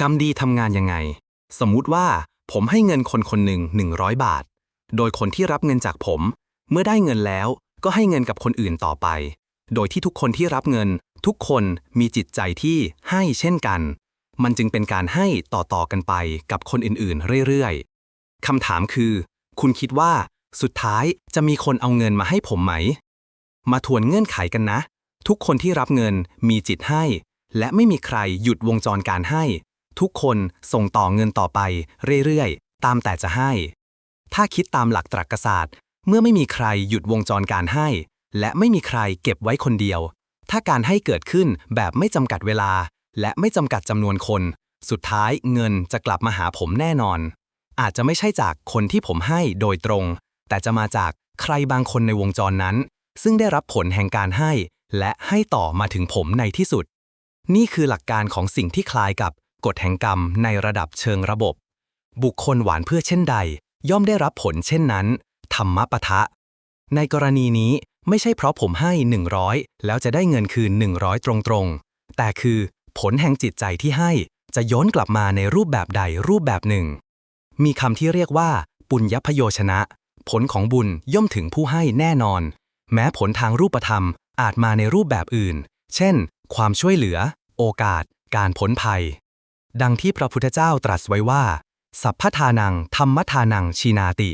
กรรมดีทำงานยังไง สมมุติว่าผมให้เงินคนคนหนึ่ง 100 บาท โดยคนที่รับเงินจากผม เมื่อได้เงินแล้วก็ให้เงินกับคนอื่นต่อไป โดยที่ทุกคนที่รับเงิน ทุกคนมีจิตใจที่ให้เช่นกัน มันจึงเป็นการให้ต่อๆกันไปกับคนอื่นๆเรื่อยๆคำถามคือ คุณคิดว่าสุดท้ายจะมีคนเอาเงินมาให้ผมไหม มาทวนเงื่อนไขกันนะ ทุกคนที่รับเงินมีจิตให้ และไม่มีใครหยุดวงจรการให้ ทุกคนส่งต่อเงินต่อไปเรื่อยๆ ตามแต่จะให้ ถ้าคิดตามหลักตรรกศาสตร์ เมื่อไม่มีใครหยุดวงจรการให้ และไม่มีใครเก็บไว้คนเดียว ถ้าการให้เกิดขึ้นแบบไม่จำกัดเวลา และไม่จำกัดจำนวนคน สุดท้ายเงินจะกลับมาหาผมแน่นอน อาจจะไม่ใช่จากคนที่ผมให้โดยตรง แต่จะมาจากใครบางคนในวงจรนั้น ซึ่งได้รับผลแห่งการให้ และให้ต่อมาถึงผมในที่สุดนี่คือหลักการของสิ่งที่คล้ายกับ กฎแห่งกรรมในระดับเชิงระบบ บุคคลหวานเพื่อเช่นใด ย่อมได้รับผลเช่นนั้น ธรรมปะทะ ในกรณีนี้ไม่ใช่เพราะผมให้ 100 แล้วจะได้เงินคืน 100 ตรงๆ แต่คือผลแห่งจิตใจที่ให้จะย้อนกลับมาในรูปแบบใดรูปแบบหนึ่ง มีคำที่เรียกว่า ปุญญพโยชนะ ผลของบุญย่อมถึงผู้ให้แน่นอน แม้ผลทางรูปธรรมอาจมาในรูปแบบอื่น เช่น ความช่วยเหลือ โอกาส การพ้นภัย ดังที่พระพุทธเจ้าตรัสไว้ว่า สัพพทานังธรรมทานังชีนาติ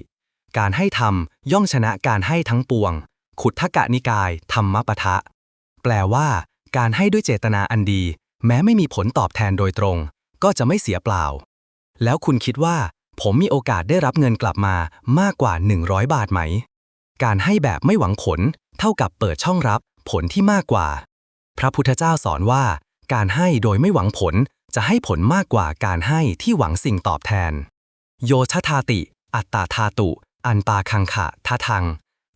การให้ธรรมย่อมชนะการให้ทั้งปวง ขุททกะนิกาย ธรรมปะทะ แปลว่า การให้ด้วยเจตนาอันดี แม้ไม่มีผลตอบแทนโดยตรง ก็จะไม่เสียเปล่า แล้วคุณคิดว่า ผมมีโอกาสได้รับเงินกลับมามากกว่า 100 บาทไหม การให้แบบไม่หวังผล เท่ากับเปิดช่องรับผลที่มากกว่า พระพุทธเจ้าสอนว่า การให้โดยไม่หวังผล จะให้ผลมากกว่าการให้ที่หวังสิ่งตอบแทน โยชทาติ อัตตาทาตุ อันปาคังขะทะทัง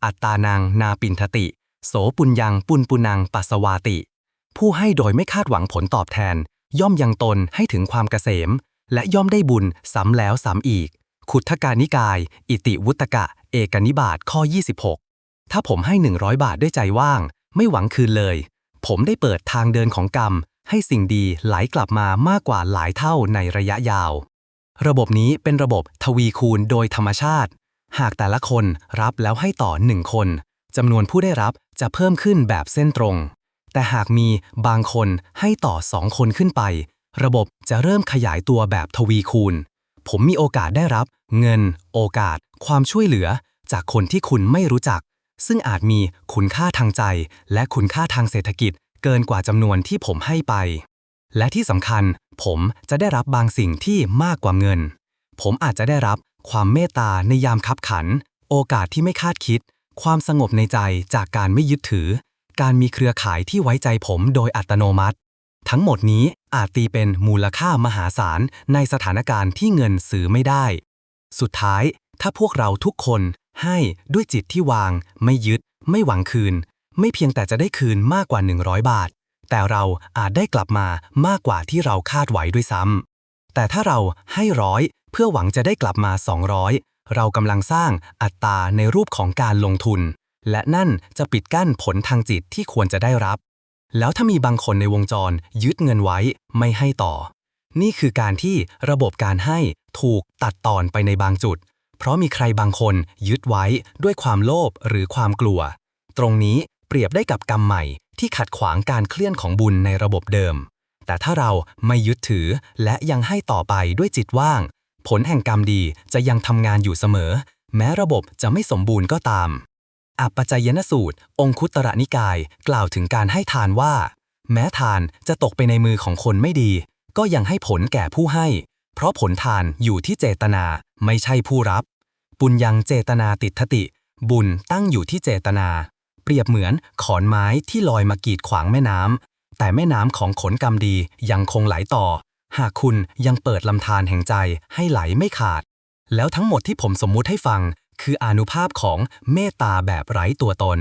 อัตตานังนาปินทติ โสปุญญังปุนปุนังปัสวาติ ผู้ให้โดยไม่คาดหวังผลตอบแทน ย่อมยังตนให้ถึงความเกษม และย่อมได้บุญซ้ำแล้วซ้ำอีก ขุททกานิกาย อิติวุตกะ เอกนิบาตข้อ 26 ถ้าผมให้ 100 บาทด้วยใจว่าง ไม่หวังคืนเลย ผมได้เปิดทางเดินของกรรม ให้สิ่งดีไหลกลับมามากกว่าหลายเท่าในระยะยาว ระบบนี้เป็นระบบทวีคูณโดยธรรมชาติ หากแต่ละคนรับแล้วให้ต่อหนึ่งคนจำนวนผู้ได้รับจะเพิ่มขึ้นแบบเส้นตรง แต่หากมีบางคนให้ต่อสองคนขึ้นไป ระบบจะเริ่มขยายตัวแบบทวีคูณ ผมมีโอกาสได้รับ เงิน โอกาส ความช่วยเหลือ จากคนที่คุณไม่รู้จัก ซึ่งอาจมีคุณค่าทางใจ และคุณค่าทางเศรษฐกิจ เกินกว่าจำนวนที่ผมให้ไป และที่สำคัญผมจะได้รับบางสิ่งที่มากกว่าเงิน ผมอาจจะได้รับความเมตตาในยามคับขัน โอกาสที่ไม่คาดคิด ความสงบในใจจากการไม่ยึดถือ การมีเครือข่ายที่ไว้ใจผมโดยอัตโนมัติ ทั้งหมดนี้อาจตีเป็นมูลค่ามหาศาลในสถานการณ์ที่เงินซื้อไม่ได้ สุดท้ายถ้าพวกเราทุกคนให้ด้วยจิตที่วาง ไม่ยึด ไม่หวังคืน ไม่เพียงแต่จะได้คืนมากกว่า 100 บาท แต่เราอาจได้กลับมามากกว่าที่เราคาดไว้ด้วยซ้ำแต่ถ้าเราให้ร้อยเพื่อหวังจะได้กลับมา 200 เรากำลังสร้างอัตราในรูปของการลงทุน และนั่นจะปิดกั้นผลทางจิตที่ควรจะได้รับ แล้วถ้ามีบางคนในวงจรยึดเงินไว้ไม่ให้ต่อ นี่คือการที่ระบบการให้ถูกตัดตอนไปในบางจุด เพราะมีใครบางคนยึดไว้ด้วยความโลภหรือความกลัว ตรงนี้ เปรียบได้กับกรรมใหม่ที่ขัดขวางการเคลื่อนของบุญในระบบเดิม แต่ถ้าเราไม่ยึดถือและยังให้ต่อไปด้วยจิตว่าง ผลแห่งกรรมดีจะยังทำงานอยู่เสมอ แม้ระบบจะไม่สมบูรณ์ก็ตาม อัปปจายนสูตร องคุตตรนิกาย กล่าวถึงการให้ทานว่า แม้ทานจะตกไปในมือของคนไม่ดี ก็ยังให้ผลแก่ผู้ให้ เพราะผลทานอยู่ที่เจตนาไม่ใช่ผู้รับ ปุญญังเจตนาติดทติ บุญตั้งอยู่ที่เจตนา เปรียบเหมือนขอนไม้ที่ลอยมากีดขวางแม่น้ำ แต่แม่น้ำของขนกรรมดียังคงไหลต่อ หากคุณยังเปิดลำธารแห่งใจให้ไหลไม่ขาด แล้วทั้งหมดที่ผมสมมุติให้ฟัง คืออนุภาพของเมตตาแบบไร้ตัวตน